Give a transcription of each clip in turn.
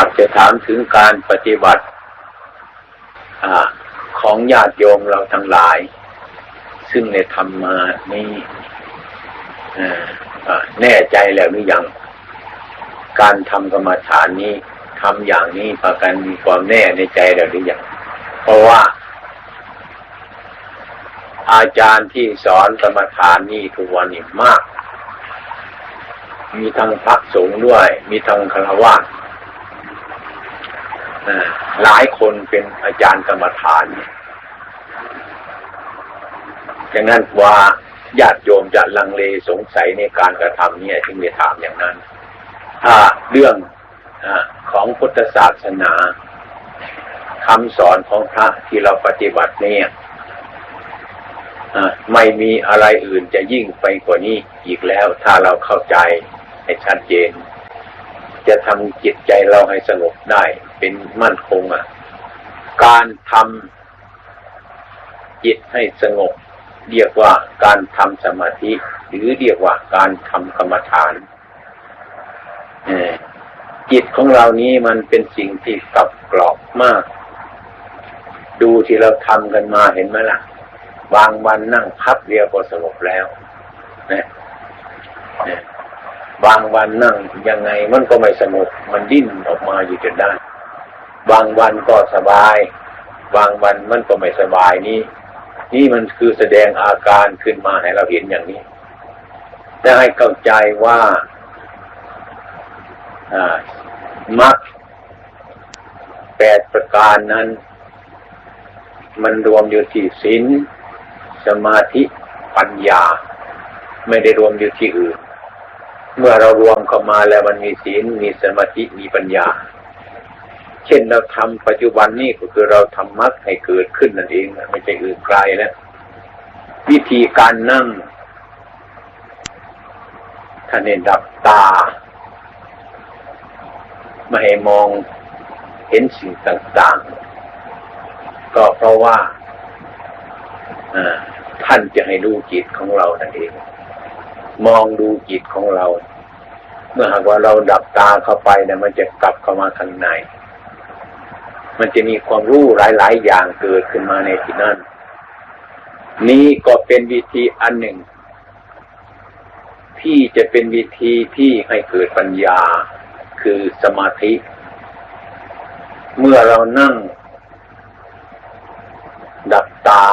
ากจะถามถึงการปฏิบัติอของญาติโยมเราทั้งหลาย ซึ่งในธรรมานี่แน่ใจแล้วหรือยัง การทำกรรมฐานนี้ทำอย่างนี้พากันมีความแน่ในใจแล้วหรือยัง เพราะว่า อาจารย์ที่สอนกรรมฐานนี่ทุกวันนี้มาก มีทั้งพระสงฆ์ด้วย มีทั้งฆราวาส หลายคนเป็นอาจารย์กรรมฐานอย่างนั้นว่าญาติโยมจะลังเลสงสัยในการกระทำเนี่ยจึงจะถามอย่างนั้น ถ้าเรื่องอของพุทธศาสนาคำสอนของพระที่เราปฏิบัติเนี่ยไม่มีอะไรอื่นจะยิ่งไปกว่านี้อีกแล้ว ถ้าเราเข้าใจให้ชัดเจน จะทำจิตใจเราให้สงบได้เป็นมั่นคงอะ การทำจิตให้สงบ เรียกว่าการทำสมาธิ หรือเรียกว่าการทำกรรมฐานจิตของเรานี้มันเป็นสิ่งที่กับกรอบมาก ดูที่เราทำกันมาเห็นไหมล่ะ บางวันนั่งพับเดียวก็สงบแล้วนะ บางวันนั่งยังไงมันก็ไม่สงบมันดิ้นออกมาอยู่จนได้ บางวันก็สบาย บางวันมันก็ไม่สบายนี้นี่มันคือแสดงอาการขึ้นมาให้เราเห็นอย่างนี้จะให้เข้าใจว่ามักแปดประการนั้น มันรวมอยู่ที่ศีลสมาธิปัญญา ไม่ได้รวมอยู่ที่อื่น เมื่อเรารวมเข้ามาแล้วมันมีศีลมีสมาธิมีปัญญา เช่นเราทำปัจจุบันนี้ก็คือเราทำมรรคให้เกิดขึ้นนั่นเองไม่ใช่อื่นไกลแล้ววิธีการนั่งท่านเห็นดับตา ไม่ให้มองเห็นสิ่งต่างๆ ก็เพราะว่าท่านจะให้ดูจิตของเรานั่นเอง มองดูจิตของเรา เมื่อหากว่าเราดับตาเข้าไปเนี่ยมันจะกลับเข้ามาข้างใน มันจะมีความรู้หลาย ๆ อย่างเกิดขึ้นมาในที่นั้นนี้ก็เป็นวิธีอันหนึ่ง ที่จะเป็นวิธีที่ให้เกิดปัญญาคือสมาธิ เมื่อเรานั่ง ดับตา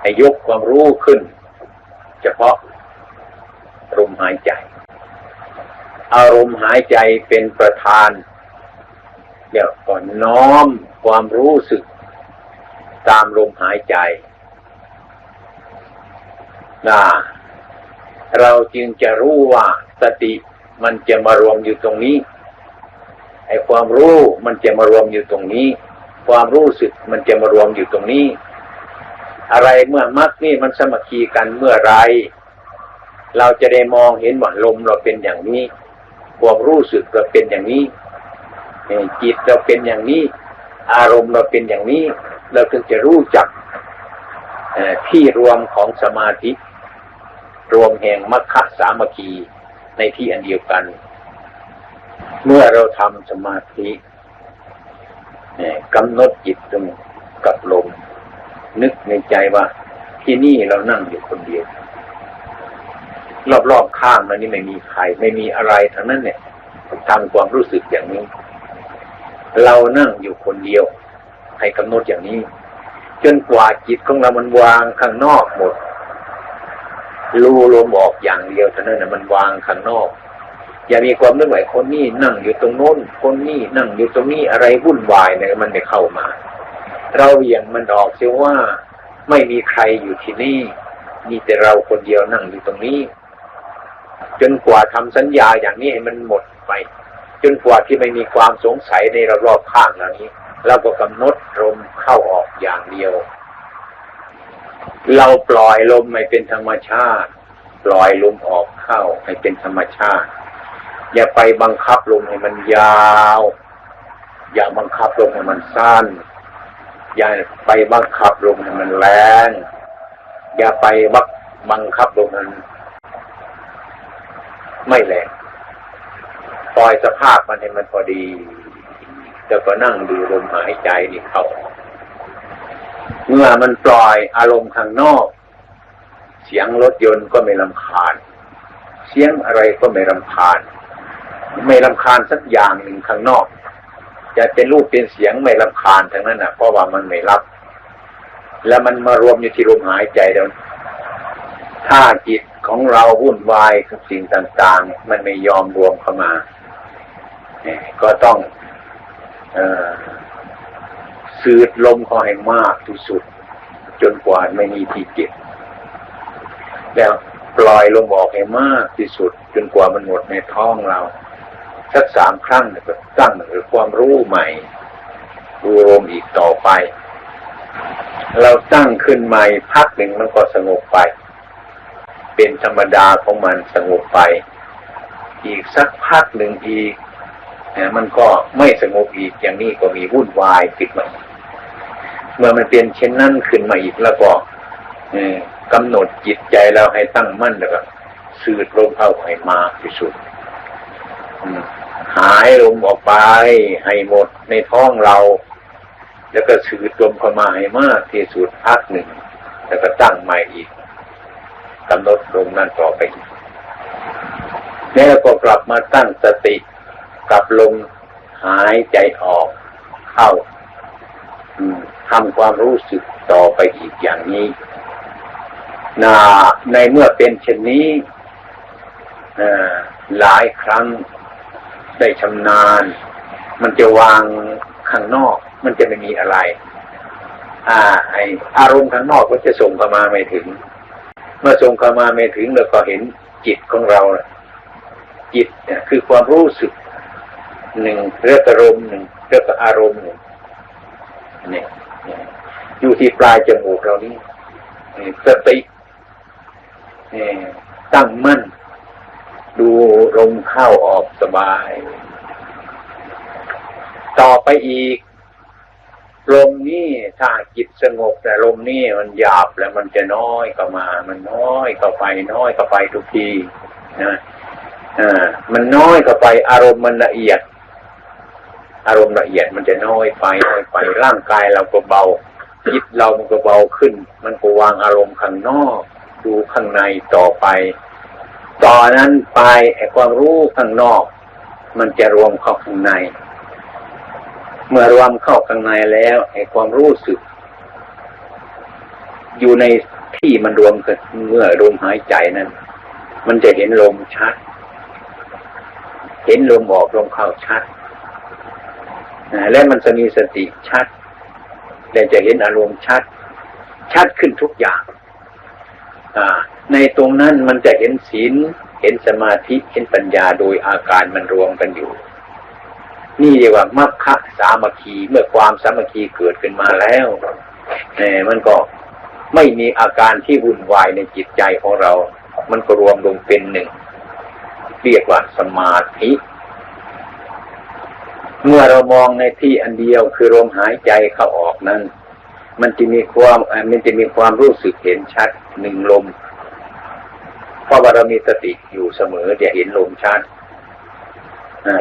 ให้ยกความรู้ขึ้น เฉพาะ ลมหายใจ อารมณ์หายใจเป็นประธานเดี๋ยวก่อนน้อมความรู้สึก ตามลมหายใจนะเราจึงจะรู้ว่าสติมันจะมารวมอยู่ตรงนี้ไอ้ความรู้มันจะมารวมอยู่ตรงนี้ ความรู้สึกมันจะมารวมอยู่ตรงนี้ อะไรเมื่อมักนี่มันสมัคคีกันเมื่อไร เราจะได้มองเห็นว่าลมเราเป็นอย่างนี้ความรู้สึกเราเป็นอย่างนี้จิตเราเป็นอย่างนี้ อารมณ์เราเป็นอย่างนี้ เราถึงจะรู้จักที่รวมของสมาธิ รวมแห่งมรรคสามัคคีในที่อันเดียวกัน เมื่อเราทำสมาธิกำหนดจิตตรงกับลม นึกในใจว่าที่นี่เรานั่งอยู่คนเดียว รอบๆข้างมันนี่ไม่มีใคร ไม่มีอะไรทั้งนั้นเนี่ยทำความรู้สึกอย่างนี้ เรานั่งอยู่คนเดียว ให้กำหนดอย่างนี้ จนกว่าจิตของเรามันวางข้างนอกหมดรู้ลมออกอย่างเดียวเท่านั้นนะมันวางข้างนอก อย่ามีความนึกไหวคนนี้นั่งอยู่ตรงโน้น คนนี้นั่งอยู่ตรงนี้อะไรวุ่นวายเนี่ยมันไม่เข้ามา เราอย่างมันออกเสียว่าไม่มีใครอยู่ที่นี่ มีแต่เราคนเดียวนั่งอยู่ตรงนี้ จนกว่าทำสัญญาอย่างนี้ให้มันหมดไป จนกว่าที่ไม่มีความสงสัยในรอบๆข้างเหล่านี้ เราก็กำหนดลมเข้าออกอย่างเดียว เราปล่อยลมไม่เป็นธรรมชาติ ปล่อยลมออกเข้าให้เป็นธรรมชาติ อย่าไปบังคับลมให้มันยาว อย่าบังคับลมให้มันสั้น อย่าไปบังคับลมให้มันแรง อย่าไปบักบังคับลมมัน ไม่แรงปล่อยสภาพมันให้มันพอดีแล้วก็นั่งดูลมหายใจนี่เข้า เมื่อมันปล่อยอารมณ์ข้างนอก เสียงรถยนต์ก็ไม่ลำคาญ เสียงอะไรก็ไม่ลำคาญ ไม่ลำคาญสักอย่างหนึ่งข้างนอก จะเป็นรูปเป็นเสียงไม่ลำคาญทั้งนั้นนะเพราะว่ามันไม่รับ แล้วมันมารวมอยู่ที่ลมหายใจเดียว ถ้าจิตของเราวุ่นวายกับสิ่งต่าง ๆ มันไม่ยอมรวมเข้ามาเนี่ยก็ต้องอสืดลมเขาให้มากที่สุด จนกว่าไม่มีที่เก็บแล้วปล่อยลมออกให้มากที่สุด จนกว่ามันหมดในท้องเราสักสามครั้งเนี่ยก็ตั้งหรือความรู้ใหม่รู้ลมอีกต่อไป เราตั้งขึ้นใหม่พักหนึ่งมันก็สงบไป เป็นธรรมดาของมันสงบไป อีกสักพักหนึ่งอีกนี่ยมันก็ไม่สงบอีกอย่างนี้ก็มีวุ่นวายติดมาเมื่อมันเป็นเช่นนั้นขึ้นมาอีกแล้วก็เออกำหนดจิตใจเราให้ตั้งมั่นแล้วก็สืดลมเข้าให้มาที่สุดหายลมออกไปให้หมดในท้องเรา แล้วก็สืดลมเข้ามาให้มากที่สุดพักหนึ่ง แล้วก็ตั้งใหม่อีก กำหนดลมนั่นต่อไปอีกแล้วก็กลับมาตั้งสติกับลมหายใจออกเข้าทำความรู้สึกต่อไปอีกอย่างนี้นาในเมื่อเป็นเช่นนี้หลายครั้งได้ชำนาญ มันจะวางข้างนอก มันจะไม่มีอะไร อ่า ไออารมณ์ข้างนอกก็จะส่งเข้ามาไม่ถึง มื่อส่งเข้ามาไม่ถึงเราก็เห็นจิตของเราจิตเนี่ยคือความรู้สึกหนึ่งเรื่องอารมณ์หนึ่งเรื่องอารมณ์หนึ่งเนี่ยอยู่ที่ปลายจมูกเรานี้สติตั้งมั่น ดูลมเข้าออกสบาย ต่อไปอีก ลมนี่ถ้าจิตสงบแต่ลมนี่มันหยาบแล้วมันจะน้อยเข้ามา มันน้อยเข้าไปน้อยเข้าไปทุกทีนะอ่ามันน้อยเข้าไปอารมณ์มันละเอียด อารมณ์ละเอียดมันจะน้อยไปน้อยไปร่างกายเราก็เบาจิตเรามันก็เบาขึ้น มันก็วางอารมณ์ข้างนอก ดูข้างในต่อไป ต่อนนั้นไปไอ้ความรู้ข้างนอก มันจะรวมเข้าข้างใน เมื่อรวมเข้าข้างในแล้วไอ้ความรู้สึก อยู่ในที่มันรวมกันเมื่อลมหายใจนั้น มันจะเห็นลมชัด เห็นลมออกลมเข้าชัดและมันจะมีสติชัดและจะเห็นอารมณ์ชัด ชัดขึ้นทุกอย่างในตรงนั้นมันจะเห็นศีล เห็นสมาธิ เห็นปัญญาโดยอาการมันรวมกันอยู่ นี่เรียกว่ามัคคะสามัคคีเมื่อความสามัคคีเกิดขึ้นมาแล้วเนี่ยมันก็ไม่มีอาการที่วุ่นวายในจิตใจของเรา มันก็รวมลงเป็นหนึ่ง เรียกว่าสมาธิ เมื่อเรามองในที่อันเดียวคือลมหายใจเข้าออกนั้น มันจะมีความมันจะมีความรู้สึกเห็นชัดหนึ่งลม เพราะว่าเรามีสติอยู่เสมอจะเห็นลมชัด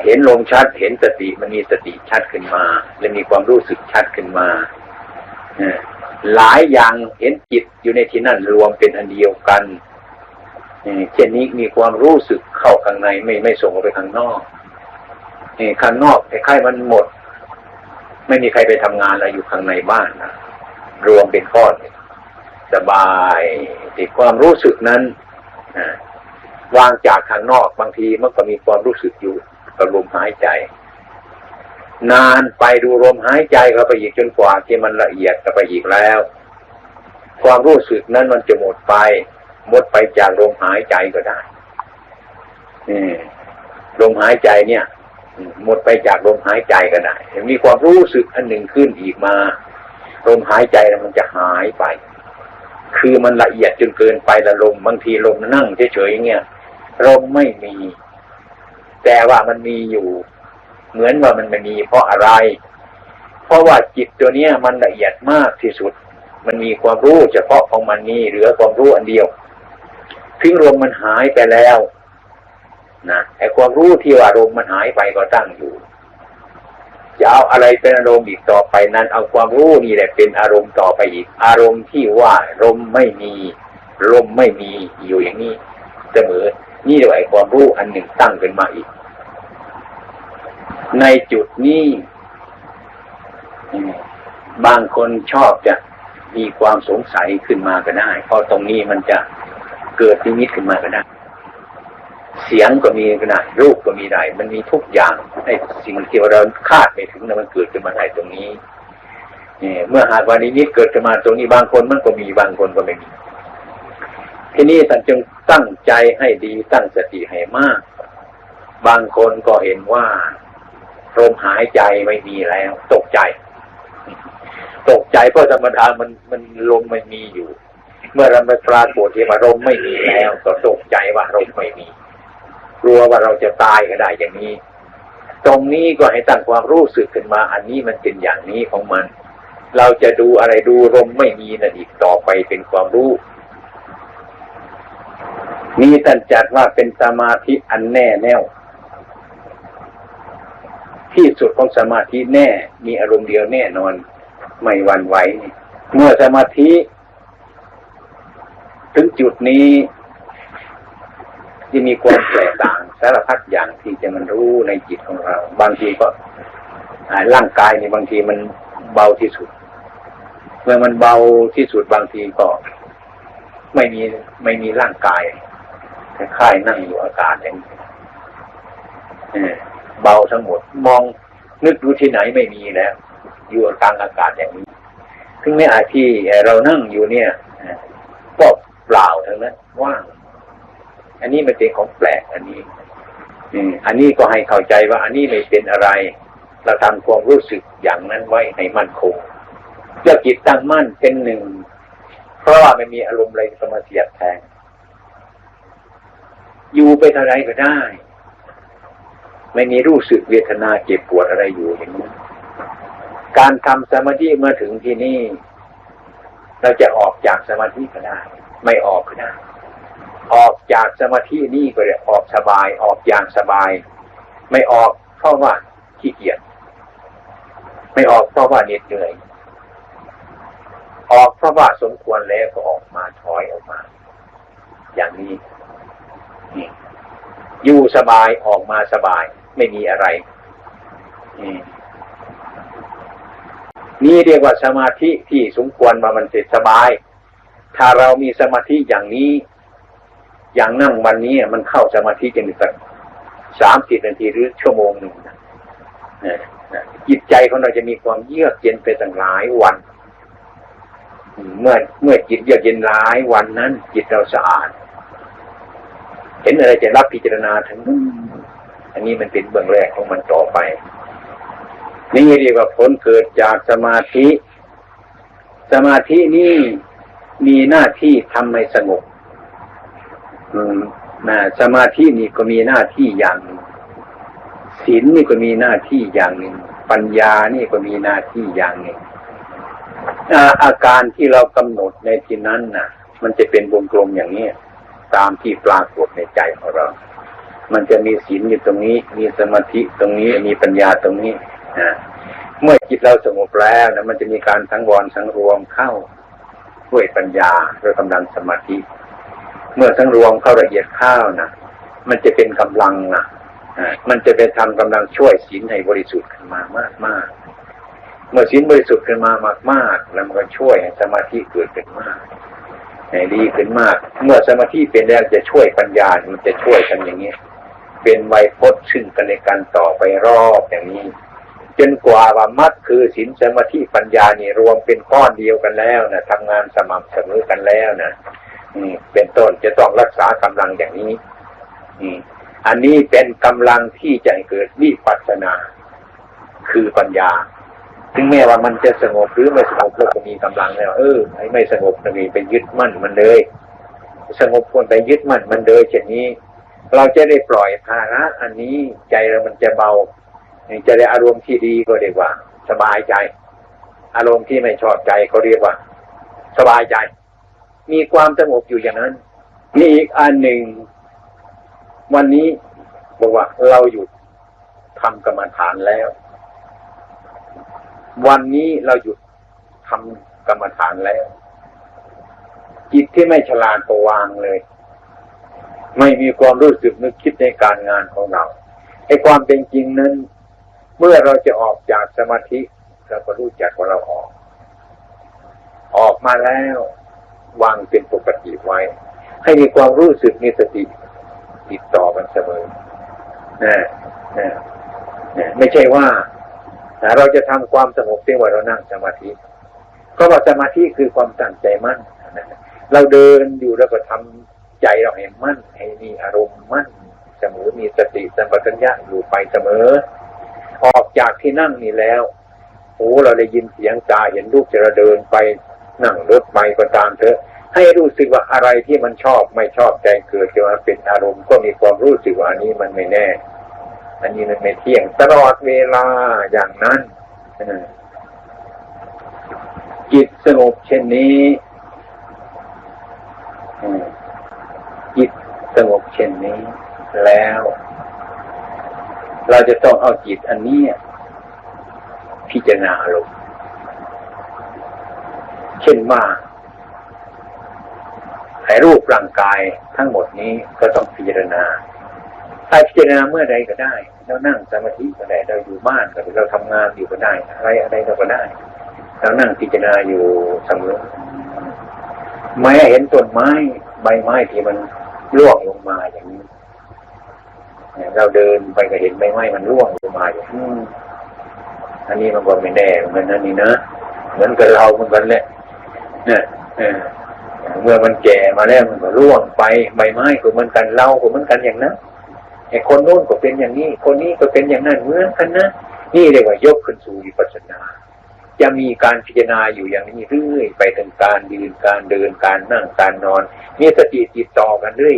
เห็นลมชัด เห็นสติมันมีสติชัดขึ้นมาและมีความรู้สึกชัดขึ้นมาหลายอย่างเห็นจิตอยู่ในที่นั่นรวมเป็นอันเดียวกันเช่นนี้มีความรู้สึกเข้าข้างในไม่ไม่ส่งออกไปข้างนอกข้างนอกคล้ายๆมันหมด ไม่มีใครไปทำงานอะไรอยู่ข้างในบ้านนะรวมเป็นก้อนสบายติดความรู้สึกนั้นวางจากข้างนอกบางทีมันก็มีความรู้สึกอยู่ กับลมหายใจ นานไปดูลมหายใจเข้าไปอีกจนกว่าที่มันละเอียดเข้าไปอีกแล้ว ความรู้สึกนั้นมันจะหมดไป หมดไปจากลมหายใจก็ได้ลมหายใจเนี่ย หมดไปจากลมหายใจก็ได้มีความรู้สึกอันหนึ่งขึ้นอีกมาลมหายใจแล้วมันจะหายไป คือมันละเอียดจนเกินไปละลมบางทีลมนั่งเฉยๆเงี้ยลมไม่มี แต่ว่ามันมีอยู่ เหมือนว่ามันไม่มีเพราะอะไร เพราะว่าจิตตัวเนี้ยมันละเอียดมากที่สุด มันมีความรู้เฉพาะของมันนี่เหลือความรู้อันเดียวทิ้งลมมันหายไปแล้วนะไอ้ความรู้ที่ว่าลมมันหายไปก็ตั้งอยู่จะเอาอะไรเป็นอารมณ์อีกต่อไปนั้น เอาความรู้นี่แหละเป็นอารมณ์ต่อไปอีก อารมณ์ที่ว่าลมไม่มีลมไม่มีอยู่อย่างนี้เสมอ นี่เรียกว่าไอ้ความรู้อันหนึ่งตั้งขึ้นมาอีก ในจุดนี้บางคนชอบจะมีความสงสัยขึ้นมาก็ได้ เพราะตรงนี้มันจะเกิดนิมิตขึ้นมาก็ได้ เสียงก็มีก็ได้รูปก็มีได้ มันมีทุกอย่างไอ้สิ่งที่เราคาดไม่ถึงนะมันเกิดขึ้นมาได้ตรงนี้เนี่ยเมื่อหากวันนิมิตเกิดขึ้นมาตรงนี้บางคนมันก็มีบางคนก็ไม่มี ทีนี้ท่านจึงตั้งใจให้ดีตั้งสติให้มาก บางคนก็เห็นว่าลมหายใจไม่มีแล้ว ตกใจ ตกใจเพราะธรรมดามันมันลมไม่มีอยู่ เมื่อเราไปปรากฏที่ว่าลมไม่มีแล้ว ก็ตกใจว่าลมไม่มีกลัวว่าเราจะตายก็ได้อย่างนี้ ตรงนี้ก็ให้ตั้งความรู้สึกขึ้นมา อันนี้มันเป็นอย่างนี้ของมัน เราจะดูอะไรดูลมไม่มีนั่นอีกต่อไปเป็นความรู้ มีท่านจัดว่าเป็นสมาธิอันแน่แน่วที่สุดของสมาธิแน่ มีอารมณ์เดียวแน่นอน ไม่หวันไหว เมื่อสมาธิ ถึงจุดนี้ที่มีความแตกต่างสารพัดอย่างที่จะมันรู้ในจิตของเรา บางทีก็ร่างกายนี่บางทีมันเบาที่สุด เมื่อมันเบาที่สุดบางทีก็ ไม่มีไม่มีร่างกาย คล้ายๆนั่งอยู่อากาศอย่างนี้เบาทั้งหมดมองนึกดูที่ไหนไม่มีแล้ว อยู่กลางอากาศอย่างนี้ถึงแม้อาที่เรานั่งอยู่เนี่ยก็เปล่าทั้งนั้นว่าง อันนี้มันเป็นของแปลกอันนี้อันนี้ก็ให้เข้าใจว่า อันนี้ไม่เป็นอะไร เราทำความรู้สึกอย่างนั้นไว้ให้มั่นคงเจ้าจิตตั้งมั่นเป็นหนึ่ง เพราะว่าไม่มีอารมณ์อะไรจะมาเสียดแทง อยู่ไปเท่าไรก็ได้ ไม่มีรู้สึกเวทนาเจ็บปวดอะไรอยู่อย่างนี้การทำสมาธิเมื่อถึงที่นี่ เราจะออกจากสมาธิก็ได้ ไม่ออกก็ได้ ออกจากสมาธินี่ก็ได้ออกสบาย ออกอย่างสบาย ไม่ออกเพราะว่าขี้เกียจไม่ออกเพราะว่าเหน็ดเหนื่อยออกเพราะว่าสมควรแล้วก็ออกมาถอยออกมา อย่างนี้ นี่อยู่สบายออกมาสบาย ไม่มีอะไรนี่เรียกว่าสมาธิที่สมควรมามันเสร็จสบาย ถ้าเรามีสมาธิอย่างนี้ อย่างนั่งวันนี้มันเข้าสมาธิจะมีสักสามสิบนาทีหรือชั่วโมงหนึ่งนะจิตใจของเราจะมีความเยือกเย็นไปตั้งหลายวัน เมื่อเมื่อจิตเยือกเย็นหลายวันนั้น จิตเราสะอาด เห็นอะไรจะรับพิจารณาทั้งนั้นอันนี้มันเป็นเบื้องแรกของมันต่อไป นี่เรียกว่าผลเกิดจากสมาธิ สมาธินี่มีหน้าที่ทำให้สงบ อืมนะสมาธินี่ก็มีหน้าที่อย่างหนึ่งศีลนี่ก็มีหน้าที่อย่างหนึ่งปัญญานี่ก็มีหน้าที่อย่างหนึ่งอาอาการที่เรากำหนดในที่นั้นน่ะ มันจะเป็นวงกลมอย่างนี้ ตามที่ปรากฏในใจของเรา มันจะมีศีลอยู่ตรงนี้ มีสมาธิตรงนี้ มีปัญญาตรงนี้นะเมื่อจิตเราสงบแล้วนะมันจะมีการสังวรสังรวมเข้าด้วยปัญญาด้วยกำลังสมาธิ เมื่อสังรวมเข้าละเอียดข้าวนะมันจะเป็นกำลังนะอ่ามันจะเป็นทำกำลังช่วยศีลให้บริสุทธิ์ขึ้นมามากมากเมื่อศีลบริสุทธิ์ขึ้นมามากมากแล้วมันก็ช่วยให้สมาธิเกิดขึ้นมาก ดีขึ้นมาก เมื่อสมาธิเป็นแล้วจะช่วยปัญญา มันจะช่วยกันอย่างนี้ เป็นไวพจน์ซึ่งกันในการต่อไปรอบอย่างนี้ จนกว่าว่ามัดคือศีลสมาธิปัญญานี่รวมเป็นก้อนเดียวกันแล้วนะทำงานสม่ำเสมอกันแล้วนะนี่เป็นต้นจะต้องรักษากำลังอย่างนี้นี่อันนี้เป็นกำลังที่จะเกิดวิปัสสนา คือปัญญา ถึงแม้ว่ามันจะสงบหรือไม่สงบเราก็มีกำลังแล้ว เออไอ้ไม่สงบจะมีไปยึดมั่นมันเลย สงบควรไปยึดมั่นมันเลยเช่นนี้ เราจะได้ปล่อยภาระอันนี้ใจเรามันจะเบาจะได้อารมณ์ที่ดีก็เรียกว่า สบายใจ อารมณ์ที่ไม่ชอบใจเขาเรียกว่า สบายใจ มีความสงบอยู่อย่างนั้นมีอีกอันหนึ่ง วันนี้บอกว่าเราหยุดทำกรรมฐานแล้ว วันนี้เราหยุดทำกรรมฐานแล้ว จิตที่ไม่ฉลาดก็วางเลย ไม่มีความรู้สึกนึกคิดในการงานของเราไอ้ความเป็นจริงนั้น เมื่อเราจะออกจากสมาธิเราก็รู้จักว่าเราออก ออกมาแล้ววางเป็นปกติไว้ ให้มีความรู้สึกมีสติ ติดต่อกันเสมอนะนะนะไม่ใช่ว่า เราจะทำความสงบเพียงว่าเรานั่งสมาธิเพราะว่าสมาธิคือความตั้งใจมั่นนะเราเดินอยู่แล้วก็ทำใจเราให้มั่นให้มีอารมณ์มั่นเสมอมีสติสัมปชัญญะอยู่ไปเสมอ ออกจากที่นั่งนี่แล้วโอ้เราได้ยินเสียงตาเห็นรูปจะเราเดินไปนั่งรถไปก็ตามเถอะ ให้รู้สึกว่าอะไรที่มันชอบไม่ชอบใจเกิดขึ้นมาเป็นอารมณ์ก็มีความรู้สึกว่าอันนี้มันไม่แน่ อันนี้มันไม่เที่ยงตลอดเวลาอย่างนั้นจิตสงบเช่นนี้จิตสงบเช่นนี้ แล้ว เราจะต้องเอาจิตอันนี้พิจารณาลงเช่นว่าไอ้รูปร่างกายทั้งหมดนี้ก็ต้องพิจารณา ถ้าพิจารณาเมื่อใดก็ได้ เรานั่งสมาธิก็ได้เราอยู่บ้านก็ได้เราทำงานอยู่ก็ได้ อะไรอะไรเราก็ได้ เรานั่งพิจารณาอยู่เสมอแม้เห็นต้นไม้ใบไม้ที่มันร่วงลงมาอย่างนี้เราเดินไปก็เห็นใบไม้มันร่วงลงมาอย่างนี้อันนี้มันก็ไม่แน่เหมือนนั่นนี่นะเหมือนกับเราเหมือนกันแหละเนี่ยเมื่อมันแก่มาแล้วมันก็ร่วงไปใบไม้ก็เหมือนกันเราก็เหมือนกันอย่างนั้น ไอ้คนโน้นก็เป็นอย่างนี้ คนนี้ก็เป็นอย่างนั้นเหมือนกันนะนี่เรียกว่ายกขึ้นสู่วิปัสสนา จะมีการพิจารณาอยู่อย่างนี้เรื่อยไปถึงการยืนการเดินการนั่งการนอนมีสติติดต่อกันเรื่อย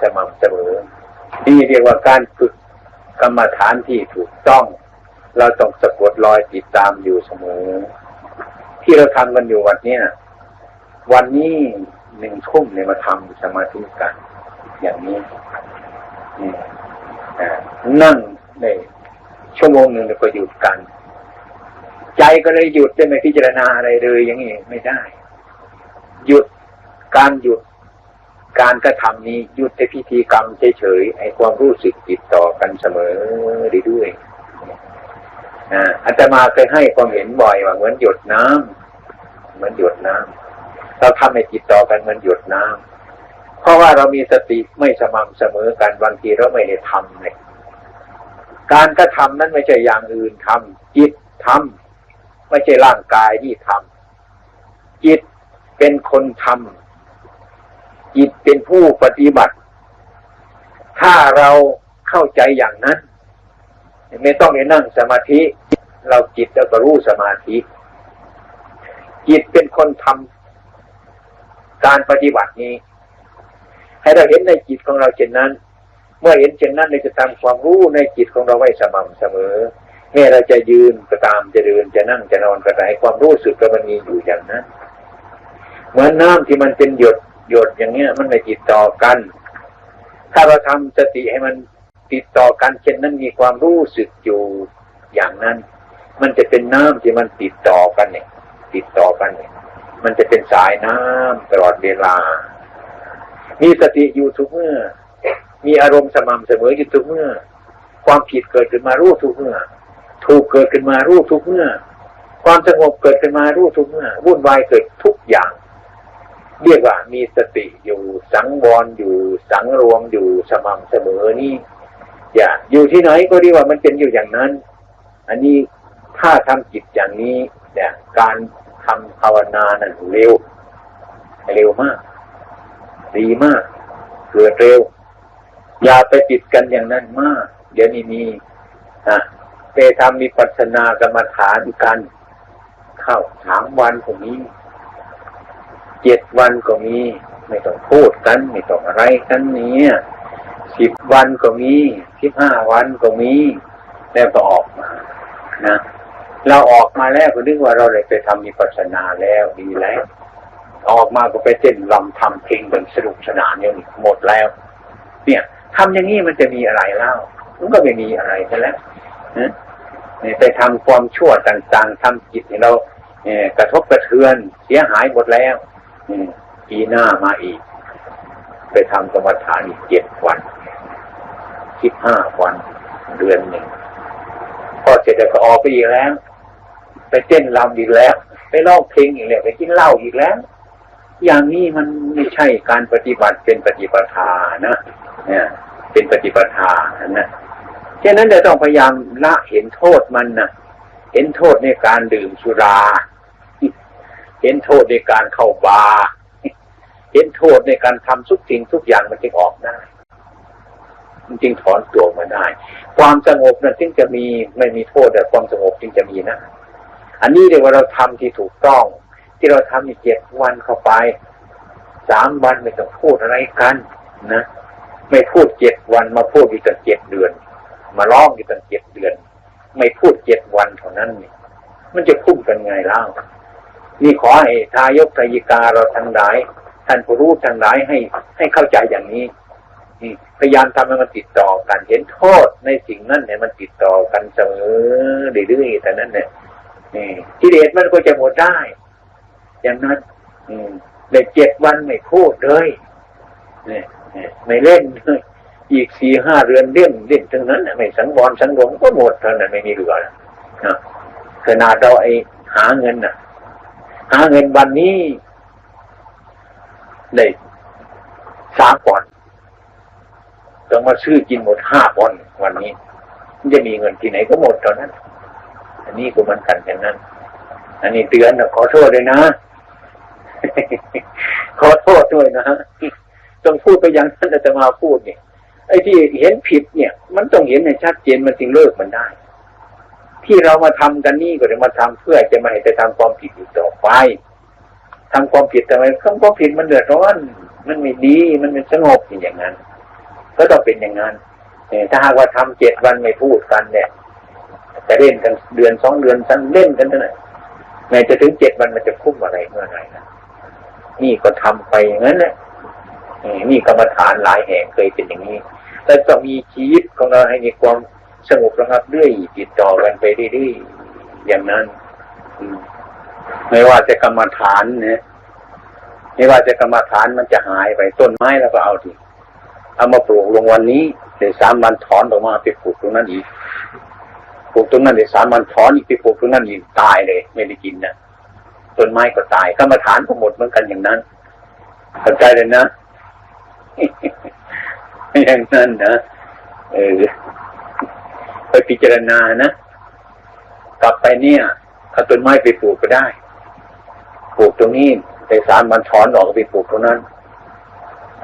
สม่ำเสมอ นี่เรียกว่าการฝึกกรรมฐานที่ถูกต้อง เราต้องสะกดรอยติดตามอยู่เสมอ ที่เราทำกันอยู่วันนี้วันนี้หนึ่งทุ่มเนี่ยมาทำสมาธิกัน อย่างนี้ นั่งในชั่วโมงหนึ่งแล้วก็หยุดกัน ใจก็เลยหยุดได้ไม่พิจารณาอะไรเลยอย่างนี้ไม่ได้ หยุดการหยุดการกระทำนี้หยุดในพิธีกรรมเฉยๆไอ้ความรู้สึกติดต่อกันเสมอดีด้วยอาตมาเคยให้ความเห็นบ่อยว่าเหมือนหยดน้ำเหมือนหยดน้ำเราทำให้จิตต่อกันเหมือนหยดน้ำ เพราะว่าเรามีสติไม่สม่ำเสมอกันบางทีเราไม่ได้ทำเลยการกระทำนั้นไม่ใช่อย่างอื่นทำจิตทำไม่ใช่ร่างกายที่ทำจิตเป็นคนทำจิตเป็นผู้ปฏิบัติ ถ้าเราเข้าใจอย่างนั้น ไม่ต้องไปนั่งสมาธิ เราจิตเราก็รู้สมาธิ จิตเป็นคนทำการปฏิบัตินี้ ให้เราเห็นในจิตของเราเช่นนั้น เมื่อเห็นเช่นนั้นเราจะทำความรู้ในจิตของเราไว้สม่ำเสมอแม้เราจะยืนก็ตามจะเดินจะนั่งจะนอนก็ตามความรู้สึกก็มันมีอยู่อย่างนั้นเหมือนน้ำที่มันเป็นหยดหยดอย่างเงี้ย มันไม่ติดต่อกัน ถ้าเราทำสติให้มันติดต่อกันเช่นนั้นมีความรู้สึกอยู่อย่างนั้น มันจะเป็นน้ำที่มันติดต่อกันเนี่ย ติดต่อกันเนี่ย มันจะเป็นสายน้ำตลอดเวลา มีสติอยู่ทุกเมื่อ มีอารมณ์สม่ำเสมออยู่ทุกเมื่อ ความผิดเกิดขึ้นมารู้ทุกเมื่อ ถูกเกิดขึ้นมารู้ทุกเมื่อ ความสงบเกิดขึ้นมารู้ทุกเมื่อวุ่นวายเกิดทุกอย่าง เรียกว่ามีสติอยู่สังวรอยู่สังรวมอยู่สม่ำเสมอนี่อย่าอยู่ที่ไหนก็เรีว่ามันเป็นอยู่อย่างนั้น อันนี้ถ้าทำจิตอย่างนี้เนี่ยการทำภาวนานั่นเร็ว เร็วมาก ดีมาก เกิดเร็ว อย่าไปติดกันอย่างนั้นมาก เดี๋ยวนี้มีนะไปทำมีปัสนากรรมฐานกัน เข้าสามวันก็มีเจ็ดวันก็มี ไม่ต้องพูดกัน ไม่ต้องอะไรกันนี้สิบวันก็มีสิบห้าวันก็มีแล้วก็ออกมานะ เราออกมาแล้วก็นึกว่าเราเลยไปทำมีปัสนาแล้วดีแล้ว ออกมาก็ไปเต้นลำทำเพลงเป็นสนุกสนานอย่างนี้หมดแล้ว เนี่ยทำอย่างนี้มันจะมีอะไรเล่ามันก็ไม่มีอะไรกันแล้วนะเนี่ยไปทำความชั่วต่างๆทำจิตเราเนี่ยกระทบกระเทือนเสียหายหมดแล้วปีหน้ามาอีก ไปทำกรรมฐานอีกเจ็ดวันสิบห้าวันเดือนหนึ่งพอเสร็จแล้วก็ออกไปอีกแล้ว ไปเต้นรำอีกแล้ว ไปร้องเพลงอีกแล้ว ไปกินเหล้าอีกแล้ว อย่างนี้มันไม่ใช่การปฏิบัติเป็นปฏิปทานะเนี่ยเป็นปฏิปทานะฉะนั้นเราต้องพยายามละเห็นโทษมันนะเห็นโทษในการดื่มสุรา เห็นโทษในการเข้าบาร์เห็นโทษในการทำทุกสิ่งทุกอย่างมันจึงออกได้มันจึงถอนตัวมาได้ ความสงบนั้นจึงจะมีไม่มีโทษแต่ความสงบจึงจะมีนะ อันนี้เรียกว่าเราทำที่ถูกต้อง ที่เราทำอีกเจ็ดวันเข้าไปสามวันไม่ต้องพูดอะไรกันนะไม่พูดเจ็ดวันมาพูดอีกตั้งเจ็ดเดือน มาร้องอีกตั้งเจ็ดเดือน ไม่พูดเจ็ดวันเท่านั้นนี่มันจะพุ่งกันไงเล่านี่ขอให้ทายกทายิกาเราทั้งหลายท่านผู้รู้ทั้งหลายให้ให้เข้าใจอย่างนี้พยายามทำให้มันติดต่อกัน เห็นโทษในสิ่งนั้นเนี่ยมันติดต่อกันเสมอเรื่อยๆแต่นั้นเนี่ยนี่กิเลสมันก็จะหมดได้ อย่างนั้นอืมในเจ็ดวันไม่พูดเลยเนี่ยไม่เล่นเลยอีกสี่ห้าเรือนเล่นเล่นทั้งนั้นไม่สังวรสังรวมก็หมดเท่านั้นไม่มีเหลือแล้วนะขนาดเราไอหาเงินน่ะ หาเงินวันนี้ได้สามปอนต้องมาซื้อกินหมดห้าปอนวันนี้มันจะมีเงินที่ไหนก็หมดเท่านั้น อันนี้ก็มันกันอย่างนั้น อันนี้เตือนนะขอโทษเลยนะ ขอโทษด้วยนะฮะต้องพูดไปอย่างนั้นจะมาพูดเนี่ยไอ้ที่เห็นผิดเนี่ย มันต้องเห็นในชัดเจนมันจึงเลิกมันได้ ที่เรามาทำกันนี่ก็จะมาทำเพื่อจะไม่ให้ไปทำความผิดอีกต่อไปทำความผิดทำไมทำความผิดมันเดือดร้อน มันไม่ดีมันไม่สงบอย่างนั้น ก็ต้องเป็นอย่างนั้นถ้าหากว่าทำเจ็ดวันไม่พูดกันเนี่ยจะเล่นกันเดือนสองเดือนสั้นเล่นกันเท่าไหร่แม้จะถึงเจ็ดวันมันจะคุ้มอะไรเมื่อไหร่นะ นี่ก็ทำไปอย่างนั้นแหละนี่กรรมฐานหลายแห่งเคยเป็นอย่างนี้แต่ต้องมีชีวิตของเราให้มีความสงบระงับเรื่อยติดต่อกันไปเรื่อยๆอย่างนั้นไม่ว่าจะกรรมฐานเนี่ยไม่ว่าจะกรรมฐานมันจะหายไปต้นไม้แล้วก็เอาทีเอามาปลูกลงวันนี้เดี๋ยวสามวันถอนออกมาไปปลูกตรงนั้นอีกปลูกตรงนั้นเดี๋ยวสามวันถอนอีกไปปลูกตรงนั้นอีกตายเลย ไม่ได้กินนะ ต้นไม้ก็ตายกรรมฐานก็หมดเหมือนกันอย่างนั้นเข้าใจเลยนะอย่างนั้นนะเออไปพิจารณานะกลับไปเนี่ยถ้าต้นไม้ไปปลูกก็ได้ ปลูกตรงนี้ในสามวันถอนออกไปปลูกตรงนั้น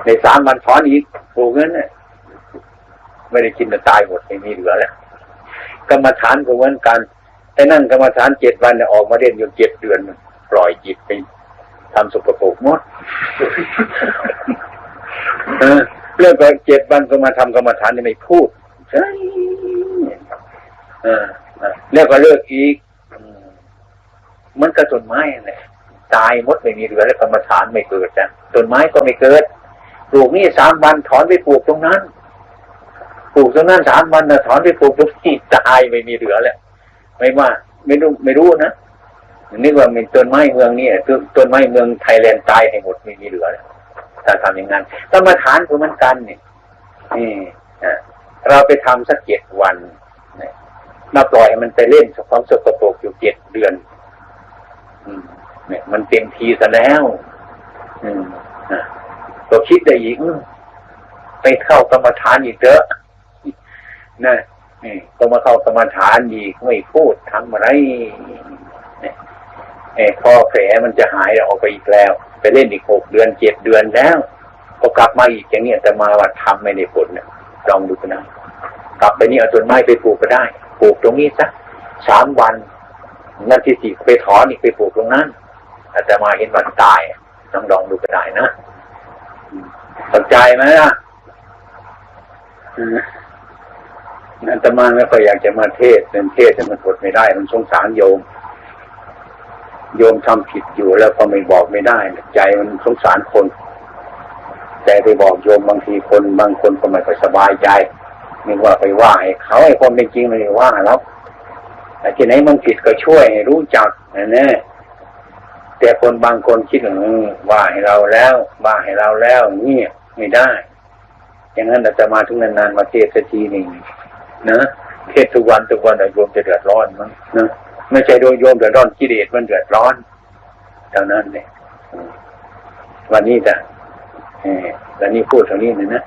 ในสามวันถอนอีกปลูกนั้นเนี่ยไม่ได้กินจะตายหมดไม่มีเหลือแล้วกรรมฐานก็เหมือนกันไอ้นั่งกรรมฐานเจ็ดวันเนี่ยออกมาเรียนอยู่เจ็ดเดือน ปล่อยจิตไปทำสุขภพหมดเรื่องก็เจ็ดวันก็มาทำกรรมฐานนี่ไม่พูดใช่แล้วก็เลิกอีกมันก็ต้นไม้เลยตายมดไม่มีเหลือแล้วกรรมฐานไม่เกิดนะต้นไม้ก็ไม่เกิดปลูกนี่สามวันถอนไปปลูกตรงนั้นปลูกตรงนั้นสามวันนะถอนไปปลูกตรงนี้ตายไม่มีเหลือแล้วไม่ว่า ไม่รู้ไม่รู้นะ นึกว่าเป็นต้นไม้เมืองนี่ต้นไม้เมืองไทยแลนด์ตายให้หมดไม่มีเหลือถ้าทำอย่างนั้นกรรมฐานคือมันกันเนี่ยนี่เราไปทำสักเจ็ดวันมาปล่อยมันไปเล่นสความสกปรกอยู่เจ็ดเดือนเนี่ย มันเต็มทีซะแล้ว อืมก็คิดได้อีกไปเข้ากรรมฐานอีกเถอะนะนี่ก็มาเข้ากรรมฐานอีกไม่พูดทำอะไร เนี่ยพอแผลมันจะหายออกไปอีกแล้ว ไปเล่นอีกหกเดือนเจ็ดเดือนแล้วก็กลับมาอีกอย่างนี้แต่มาว่าทำไม่ได้ผลเนี่ยลองดูนะกลับไปนี่เอาต้นไม้ไปปลูกก็ได้ ปลูกตรงนี้สักสามวันนั่นที่สี่ไปถอนอีกไปปลูกตรงนั้นอาจจะมาเห็นวันตายต้องลองดูก็ได้นะสนใจไหมล่ะนั่นตมาไม่ค่อยอยากจะมาเทศเป็นเทศแต่มันทดไม่ได้ มันสงสารโยม โยมทำผิดอยู่แล้วก็ไม่บอกไม่ได้ใจมันสงสารคน แต่ไปบอกโยมบางทีคนบางคนก็ไม่ค่อยสบายใจนึกว่าไปว่าให้เขาไอ้ความเป็นจริงไม่ได้ว่าแล้วแต่ที่ไหนมันผิดก็ช่วยให้รู้จักนะเนี่ยแต่คนบางคนคิดว่าว่าให้เราแล้วว่าให้เราแล้วเงียบไม่ได้ อย่างนั้นอาจะมาทุกนานๆมาเทศทีหนึ่งนะเทศทุกวันทุกวันแต่โยมจะเดือดร้อนมั้งนะ ไม่ใช่โดยโยมเดือดร้อนกิเลสมันเดือดร้อนเท่านั้นเนี่ยวันนี้จ้ะวันนี้พูดเท่านี้เลยนะ